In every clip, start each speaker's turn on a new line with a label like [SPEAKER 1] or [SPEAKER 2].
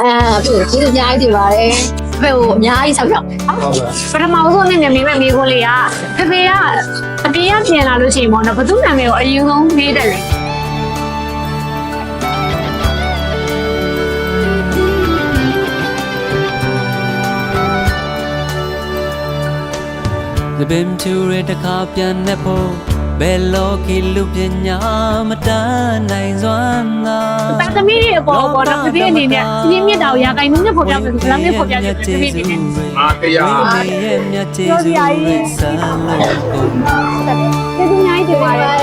[SPEAKER 1] အဲဖြစ်ကျေးဇူးအများကြီးတင်ပါတယ်ဖေကိုအများကြီးဆောက်ရှောက်
[SPEAKER 2] ဟုတ်ကဲ့
[SPEAKER 3] ပထမဆုံးအနေနဲ့မိမမေးခွန်းလေးကဖေဖေကအပြေးကပြင်လာလို့ရှိရင်ပေါ့နော်ဘသူနာမည်ကိုအရင်ဆုံးမေးတယ်လေ
[SPEAKER 4] သပင်ဖြူရတခါပြန်နေဖို့ဘယ်လောကီလူပညာမတန်းနိုင်စွမ်း သာ
[SPEAKER 3] တာသမီးတွေအပေါ်ပေါ့နော်ဖေဖေအနေနဲ့ပြင်းမြစ်တာကိုရာခိုင်နှုန်းနဲ့ဖော်ပြမယ်ဆိုဘယ်လောက်နဲ့ဖော်ပြချင်လဲဖေဖေအနေနဲ့
[SPEAKER 2] အာတရား
[SPEAKER 4] ရဲ့မြတ်ကျေးဇူးရဲ့ဆန္ဒကို
[SPEAKER 3] ကျေးဇူးအများကြီးတင်ပါတယ်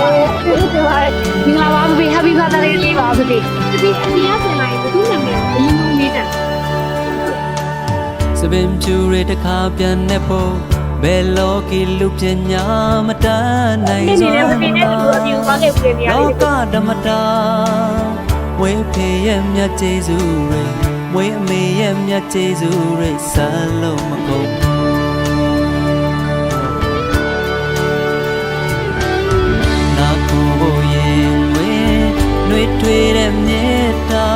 [SPEAKER 3] ကျေးဇူးတင်ပါတယ်မင်္ဂလာပါဖေဖေ Happy Birthday လေးပါဖေဖေဖေဖေအပြေးကပြင်လာရင်ဘသူနာမည်ကိုအရင်ဆုံးမေးတယ်
[SPEAKER 4] စပင်ဖြူရတခါပြန်နေဖို့ဘယ်လောကီလူပညာမတန်းနိုင်
[SPEAKER 3] နေ
[SPEAKER 4] စွ
[SPEAKER 3] နေ
[SPEAKER 4] မ်း
[SPEAKER 3] ဖေဖေနဲ့တူအပြူပါခဲ့ပြီနေရာ
[SPEAKER 4] လော
[SPEAKER 3] လေး
[SPEAKER 4] ကဓမ္မတာ ဝေဖေရဲ့မြတ်ကျေးဇူးတွေဝေအမေရဲ့မြတ်ကျေးဇူးတွေဆလုံးမကုန်နာကိုရင်ဝင်နှွေထွေးတဲ့မြေတာ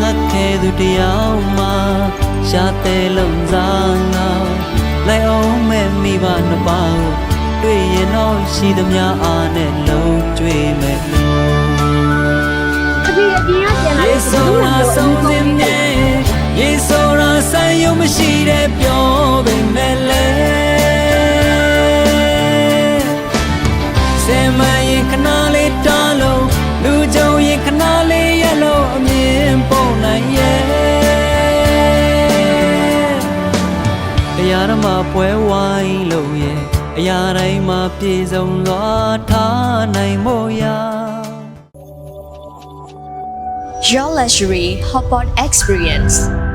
[SPEAKER 4] ငါခဲသူတယောက်မှရှာတဲ့လုံးစားငါလိုက်အောင်မဲ့မိဘနှစ်ပါးကိုတွေ့ရင်တော့ရှိသမျှအားနဲ့လုံးကျွေး ဆို
[SPEAKER 3] နာ
[SPEAKER 4] ရာ
[SPEAKER 3] မည်ကို
[SPEAKER 4] ဆုံးစင်းနေယေဆိုရာဆိုင်ယုံမရှိတဲ့ပြောပေမဲ့လေစေမရင်ခဏလေးတားလို့လူကြုံရင်ခဏလေးရလို့အမြင်ပုံနိုင်ရဲ့တရားဓမ္မပွဲဝိုင်းလို့ရဲ့အရာတိုင်းမှာပြည့်စုံစွာထားနိုင်မို့ရာ
[SPEAKER 5] Jewelry Hobart Experience.